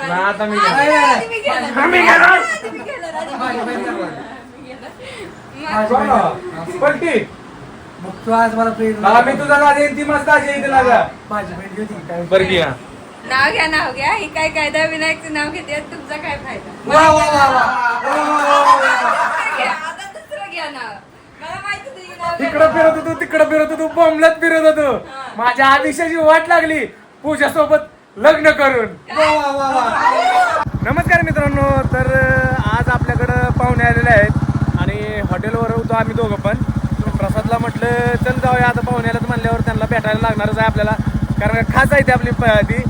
आता मी? पलटी. मग तू आज मला हा, मी तुझा ती मस्त लागा. माझी बहीण घेते काय बरं नाव घ्या नाव घ्या. ही काय कायदा विनायकचं नाव घेते? तुमचा काय फायदा? वा वा वा वा. दुसरं घ्या, आता दुसरं घ्या नाव मला माहिती होतं नाव तिकडं. फिरत होतो तिकडं फिरत होतो बोंबलत फिरत होतो. माझ्या आदिशाची वाट लागली. पूजा सोबत लग्न करून. नमस्कार मित्रांनो तर आज आपल्याकडं पाहुणे आलेले आहेत आणि हॉटेलवर होतो आम्ही दोघं पण. प्रसादला म्हटलं चल जाऊया आता पाहुणे आल्यात म्हणल्यावर त्यांना भेटायला लागणारच आहे आपल्याला. कारण खास आहे ती आपली ती.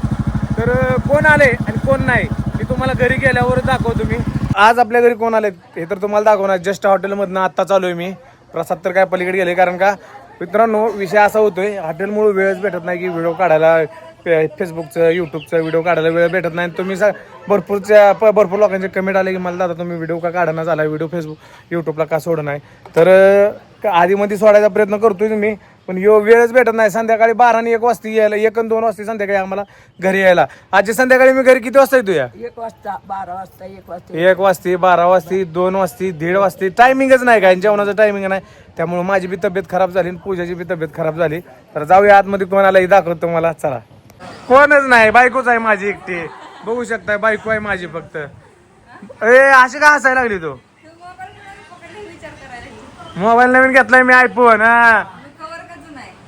तर कोण आले आणि कोण नाही मी तुम्हाला घरी गेल्यावर दाखवतो मी आज आपल्या घरी कोण आले हे तर तुम्हाला दाखवणार. जस्ट हॉटेलमधनं आत्ता चालू आहे मी. प्रसाद तर काय पलीकडे गेले कारण का मित्रांनो विषय असा होतोय हॉटेलमुळे वेळच भेटत नाही की व्हिडिओ काढायला फेसबुकचं यूट्यूबचं व्हिडिओ काढायला वेळ भेटत नाही. तुम्ही सा भरपूरच्या प- भरपूर लोकांचे कमेंट आले की मला दादा तुम्ही व्हिडिओ का काढणार झाला? व्हिडिओ फेसबुक यूट्यूबला का सोडत नाही? तर आधीमध्ये सोडायचा प्रयत्न करतोय मी पण यो वेळच भेटत नाही. संध्याकाळी बारा आणि एक वाजता यायला एक आणि दोन वाजता संध्याकाळी आम्हाला घरी यायला. आजच्या संध्याकाळी मी घरी किती वाजता येतो या? एक वाजता बारा वाजता एक वाजता एक वाजती बारा वाजती दोन वाजती दीड वाजती. टायमिंगच नाही काय जेवणाचं टायमिंग नाही. त्यामुळे माझी बी तब्येत खराब झाली आणि पूजाची बी तब्येत खराब झाली. तर जाऊया आतमध्ये कोणालाही दाखवतो मला चला. कोणच नाही बायकोच आहे माझी एकटी. बघू शकताय बायको आहे माझी फक्त. ए अशी का हसायला लागली तू? मोबाईल नवीन घेतलाय मी आयफोन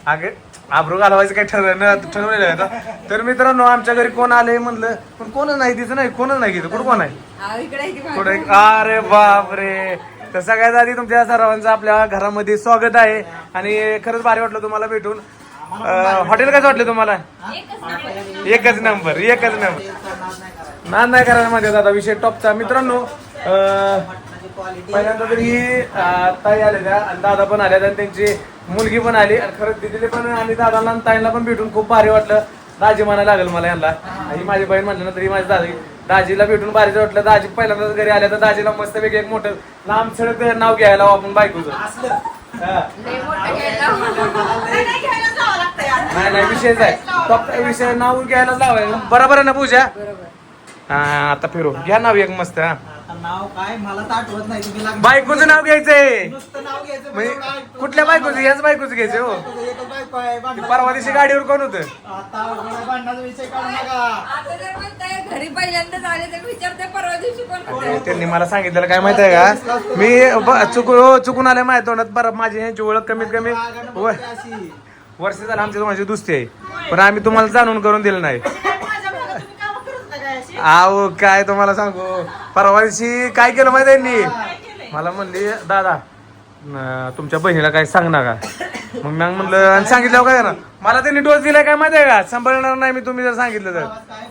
अगे आब्रू घालवायचं काही ठरवलं ठरवलेलं आहे तर मित्रांनो आमच्या घरी कोण आले म्हणलं पण कोणच नाही तिचं नाही कोणच नाही तिथं. कुठं कोण आहे? कुठे अरे बापरे. तर सगळ्यात आधी तुमच्या सर्वांचं आपल्या घरामध्ये स्वागत आहे. आणि खरंच भारी वाटलं तुम्हाला भेटून. हॉटेल कसं वाटलं तुम्हाला? एकच नंबर एकच नंबर. ना नाही करायला माझ्या दादा विषय टॉपचा. मित्रांनो पहिल्यांदा तरी ही ताई आल्या त्या आणि दादा पण आल्या आणि त्यांची मुलगी पण आली. आणि खरंच दिदीले पण आणि दादाला आणि ताईला पण भेटून खूप भारी वाटलं. दाजी म्हणायला लागेल मला यांना. ही माझी बहीण म्हटलं ना तरी माझी दादी दाजीला भेटून भारीच वाटलं. दाजी पहिल्यांदाच घरी आल्या तर दाजीला मस्तपैकी एक मोठं लांब सडक नाव घ्यायला आपण बायकोचं हा. लय मोठं घ्यायला. नाही घ्यायला. नाही विषयच आहे फक्त विषय नाव लावायचं. बरोबर आहे ना पूजा? हा आता फिरू. घ्या नाव एक मस्त हा. आता नाव काय? मला तर आठवत नाही. तुम्ही लागलं. बायकोचं नाव घ्यायचंय. नुसतं नाव घ्यायचं म्हणजे मला आठवत कुठल्या नाही. बायकोचं याच बायकोचं घ्यायचं हो. तुझं एकच बायको आहे, ती भांडणाचं परवा दिवशी गाडीवर कोण होतं? आता अवघड भांडणाचा विषय काढू नका. आता जर म्हणताय घरी पहिल्यांदाच आले तर विचारते परवा दिवशी कोण होतं? ते- त्यांनी मला सांगितलेलं काय माहीत आहे का? मी ब- चुकून हो, चुकून आले माझ्या तोंडात. बरं माझी ह्यांची ओळख कमीत कमी. व- बोलते अशी. वर्ष झालं आमची माझी दुसरी आहे. पण आम्ही तुम्हाला जाणून करून दिलं नाही. आहो काय तुम्हाला सांगू? परवा दिवशी काय केलं माहिती आहे यांनी? मला म्हणली दादा तुमच्या बहिणीला काय सांग ना का? मग मी म्हणलं आणि सांगितलं काय ना मला त्यांनी डोस दिलाय काय माहिती आहे का? सांभाळणार नाही मी तुम्ही जर सांगितलं तर.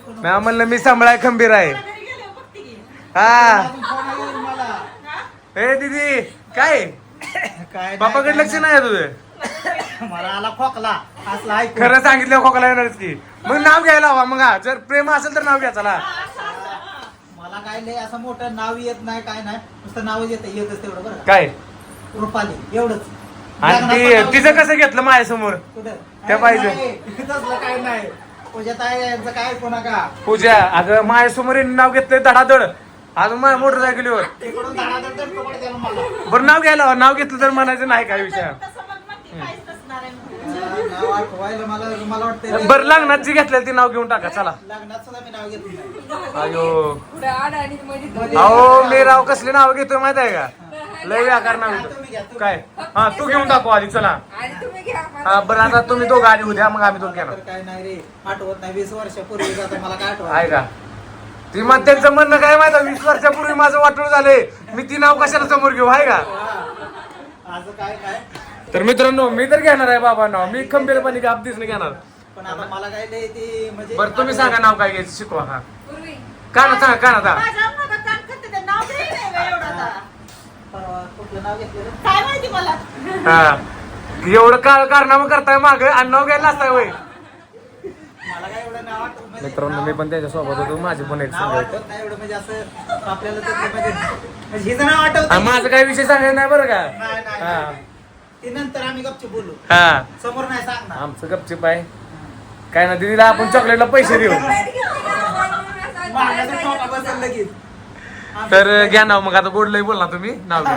मी म्हणलं मी सांभाळाय खंबीर आहे. हा. ए दीदी काय? काय बापाकडे लक्ष नाही आहे तुझं. मला आला खोकला. असला ऐकून. खरं सांगितलं खोकला येणारच की. मग नाव घ्यायला हवा मग हा. जर प्रेम असेल तर नाव घ्या चला. मला काय लय असं मोठं नाव येत नाही काय नाही. नुसतं नावच येत येतच तेवढं बरं काय? रुपाली एवढंच. आणि ती नाव तिचं कसं घेतलं माझ्यासमोर? कुठं? त्या पाहिजे. नाही, तसलं काय नाही. पूजा ताई यांचं काय ऐकू नका. पूजा अगं माझ्यासमोर यांनी नाव घेतलंय धडाधड. अजून माझ्या मोटरसायकलीवर. तिकडून मला. बरं नाव घ्यायला हवं. नाव घेतलं तर म्हणायचं नाही काय विषय नाव आठवायला मला मला वाटतं बरं लग्नात जी घेतलेलं ती नाव घेऊन टाका चला. लग्नात सुद्धा मी नाव घेतलं नाही. अयो. पुढे आड आणि मध्ये दोन. अहो मी राव कसली नाव घेतोय माहीत आहे का? लय व्याकार नाव घेतो काय? हा तू घेऊन टाकू आधी चला. आणि तुम्ही घ्या हा बरं आता तुम्ही दोघं आधी उद्या मग आम्ही दोघं तर घेणार काय नाही रे आठवत नाही. वीस वर्षापूर्वी जातं मला काय आठवत? आहे का ती मग त्यांचं म्हणणं काय माहिती आहे? वीस वर्षापूर्वी माझं वाटोळ झालंय. मी ती नाव कशाला समोर घेऊ? आहे का? काय काय? तर मित्रांनो मी तर घेणार आहे बाबा नाव मी खंबीरपणे गाबदीच नाही घेणार. पण आता मला काय लय ते म्हणजे बरं तुम्ही सांगा नाव काय घ्यायचं शिकवा हा. पूर्वी. का ना सांगा का ना आता परवा कुठलं नाव घेतलेलं? काय माहिती मला? हा. एवढं काळ कारनामं करताय माग आणि नाव घ्यायला असताय वय मला काय एवढं नाव आठवत म्हणजे मित्रांनो मी पण त्याच्या सोबत होतो. माझे पण एक नाव संघ आठवत नाही एवढं म्हणजे असं आपल्याला त्यातलं म्हणजे म्हणजे हिचं नाव आठवत आणि माझं काही विषय सांगायचं नाही बरं का? नाही, नाही, हा. नाही. ते नंतर आम्ही गपचूप बोलू. हा. समोर नाही सांगणार. आमचं गपचिप आहे. काय ना दिदीला आपण चॉकलेटला पैसे देऊ. मागाचं बसेल लगेच. तर घ्या नाव मग आता गोड लई बोलला तुम्ही. नाव घ्या.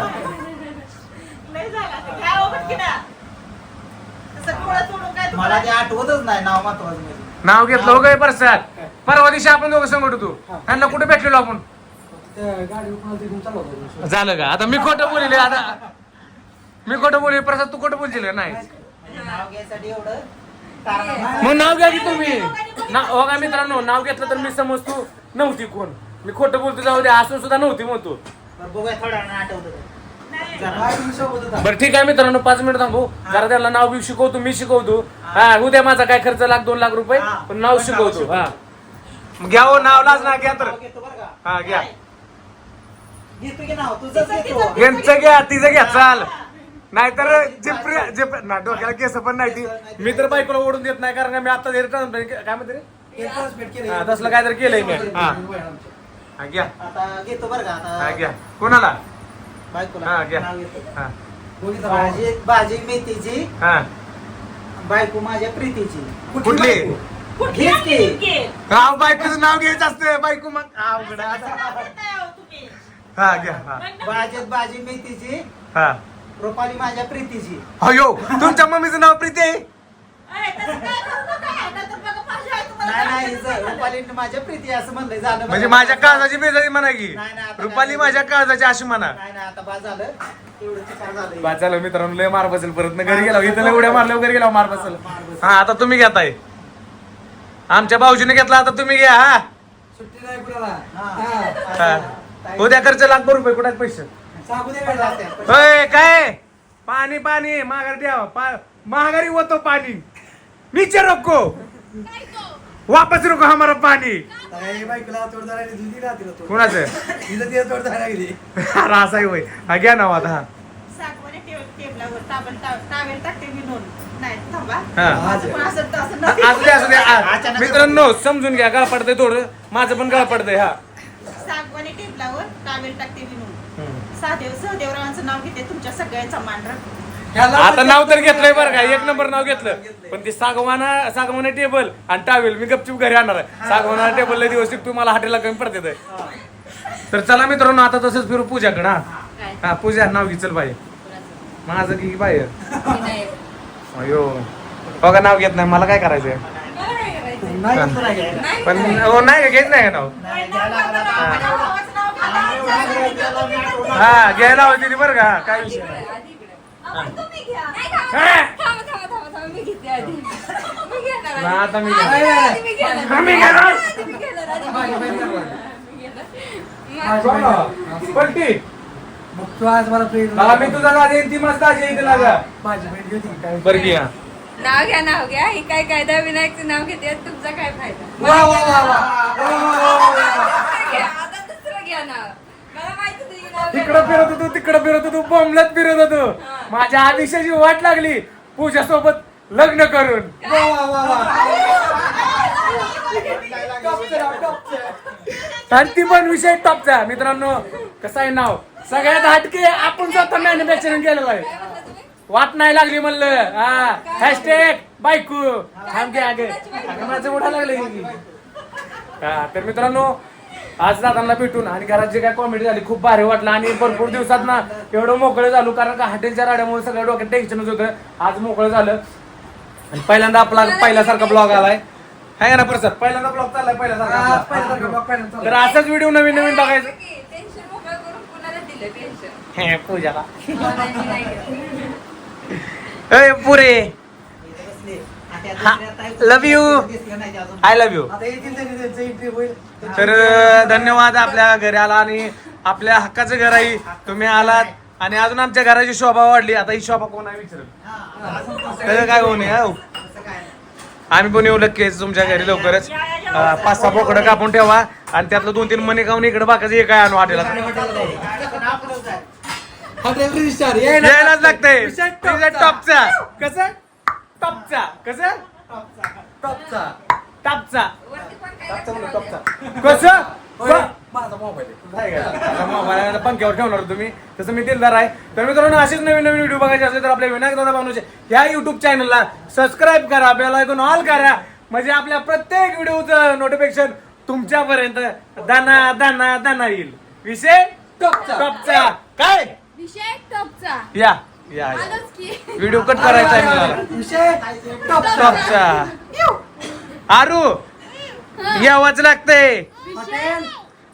नाही झाला घ्या पटकन. तसं डोळं सोडून काय मला तुम्हाला ते आठवतच नाही नाव महत्वाचं म्हणजे. नाव घेतलं हो काय परसाद. परवा दिवशी आपण दोघं संगत होतो त्यांना कुठे भेटलेलो आपण? झालं का आता मी खोटं बोलले आता मी खोटं बोलले प्रसाद तू खोटं बोलशील का? नाही. नाव घ्यायसाठी एवढं. मग नाव घ्या की तुम्ही. ना हो का मित्रांनो नाव घेतलं तर मी समजतो. नव्हती कोण. मी खोटं बोलतो जाऊ दे असून सुद्धा नव्हती म्हणतो. बरं बघूया थोड्या वेळानं आठवतं का. नाही. जरा. बरं ठीक आहे मित्रांनो पाच मिनिट थांबू. जरा त्याला नाव बी शिकवतो मी शिकवतो. हा. उद्या माझा काय खर्च लाख दोन लाख रुपये. पण नाव शिकवतो हा. घ्या हो नावलाच ना घ्या तर. नाव हा घ्या. नाव? यांचं घ्या तिचं घ्या चाल. नाहीतर जे प्रिय जे प्रिय- ना डोक्याला केस पण नाही ती. मी तर बायकोला ओढून देत नाही कारण का मी आता काय म्हणते रे? हा, तसलं काय तर केलंय मी. हा. हा, घ्या. आता घेतो बरं का हा आता घ्या. कोणाला? बायकोला. हा घ्या. नाव घेतो. हा. भाजी भाजी मेथीची. हा. बायको माझ्या प्रीतीची. कुठली की. हा बायकोचं नाव घ्यायचं असतं. बायको मग अवघड आहे आता. नाही हो तुम्ही. हा घ्या. हा. भाजीत भाजी मेथीची. हा. रुपाली माझ्या प्रीतीची. अयो तुमच्या मम्मीचं नाव प्रीती आहे? नाही नाही. हिचं रुपाली माझ्या प्रीती असं म्हणलंय. झालं म्हणजे? माझ्या काळजाची बेजारी म्हणा की. नाही, नाही, आता रुपाली काय- माझ्या काळजाची अशी म्हणा. नाही नाही आता बा झालं. एवढं चिकार झालं बा चला मित्रांनो लय मार बसेल परत. घरी गेला इथं लय उड्या मारल्या घरी गेला मार बसेल. हा आता तुम्ही घेताय. आमच्या भाऊजीने घेतला आता तुम्ही घ्या हा. सुट्टी नाही कुणाला? हा. हा. उद्या खर्च लाख रुपये कुठे आहेत पैसे? होय काय? पाणी पाणी माघारी द्या पा- माघारी होतो पाणी. नीचे रखो वापस रखो हमारा पाणी. हे ना. कुणाचं? अरे असा आहे होय. हा घ्या नाव आता. हा. असं मित्रांनो समजून घ्या. गळा पडतंय थोडं. माझं पण गळा पडतंय हा. टेबलावर टावेल टाकते विनून. सहदेव सहदेवरावांचं नाव घेते तुमच्या सगळ्यांचा मान राखून आता नाव तर घेतलंय बरं का एक नंबर नाव घेतलं पण ते सागवाना सागवाना टेबल आणि टावेल मी गपचूप घरी आणणार आहे सागवाना टेबल लय दिवस मला हॉटेलला कमी पडते. तर चला मित्रांनो आता तसंच फिरू पूजाकडे हा हा पूजा नाव घे चल बाई माझं की बाई. अयो बघा नाव घेत नाही मला काय करायचंय पण. हो नाही का घेत नाही का नाव हा घ्यायला होती बरं का काय विषय नाही. हा. ना, आता मी घेणार. घेणार. पलटी मग तू आज मला प्रेम मला मी तुझा येईन ती मस्त आजी इथे लागा माझी बहीण घेते काय बरं घ्या नाव घ्या नाव घ्या ही काय कायदा विनायकचं नाव घेते तुमचा काय फायदा वा वा वा वा वा, वा, वा, वा. घ्या, तिकडं फिरत होतो तिकडं फिरत होतो बोंबलत फिरत होतो. माझ्या आदिशाची वाट लागली पूजा सोबत लग्न करून. आणि ती पण विषय टॉपचा मित्रांनो कसं आहे नाव? सगळ्यात हटके आपण स्वतः मॅन्युफॅक्चरिंग केलेलं आहे. वाट नाही लागली म्हणलं. हा. हॅशटॅग बायकू. थांब आगे अगं. माझं उडा लागलं हा तर मित्रांनो आज दादांना भेटून आणि घरात जे काय कॉमेडी झाली खूप भारी वाटलं. आणि भरपूर दिवसात ना एवढं मोकळं झालो कारण का हॉटेलच्या राड्यामुळे सगळं डोक्यात टेन्शनच होतं. आज मोकळं झालं. आणि पहिल्यांदा आपला पहिल्यासारखा ब्लॉग आलाय. आहे का ना प्रसाद? पहिल्यांदा ब्लॉग चाललाय पहिल्यासारखा तर. असाच व्हिडिओ नवीन नवीन बघायचं टेन्शन टेन्शन हे पूजाला. पुरे. आता या. आय लव्ह यू तर धन्यवाद आपल्या घरी आला आणि आपल्या हक्काचं घर आहे. तुम्ही आलात आणि अजून आमच्या घराची शोभा वाढली. आता ही शोभा कोण आहे हा, त्याचं काय होऊ नये हो. आम्ही पण येऊ लगेच तुमच्या घरी लवकरच. पाच सहा बोकडं कापून ठेवा. आणि त्यातलं दोन तीन मणी खाऊन इकडे बाकाचं एक काय आणू. हॉटेल यायलाच लागतंय. टॉपचा कसं? टॉपचा. कसं? टॉपचा. टॉपचा. पण काय टॉपचा म्हणलं, टॉपचा कसं होय, माझा मोबाईल पंख्यावर ठेवणार तुम्ही तसं मी दिलदार आहे. तर मित्रांनो असेच नवीन नवीन व्हिडिओ बघायचे असेल तर आपल्या विनायक दादा बानूचे या युट्यूब चॅनलला सबस्क्राईब करा. बेल आयकॉन ऑल करा. म्हणजे आपल्या प्रत्येक व्हिडिओचं नोटिफिकेशन तुमच्यापर्यंत दाना दाना दाना येईल. विषय टॉपचा. टॉपचा. काय? विषय टॉपचा. या. या व्हिडिओ कट करायचा आहे मला. विषय टॉपचा टॉपचा आरू यावंच लागतंय. हॉटेल?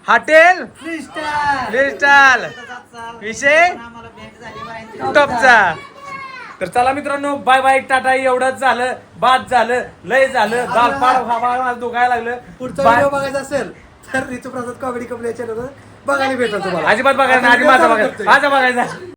हॉटेल फ्रीस्टाईल विषय? आम्हाला भेट झाली म्हणायची. टॉपचा तर चला मित्रांनो बाय बाय टाटा. एवढंच झालं बाद झालं लय झालं. दाल पाड दुखायला लागलं. पुढचा. व्हिडिओ बघायचा असेल तर ऋतू प्रसाद कॉमेडी कपडे चॅनल बघायला भेटेल तुम्हाला. अजिबात बघायचं माझा बघायचा. माझा बघायचा.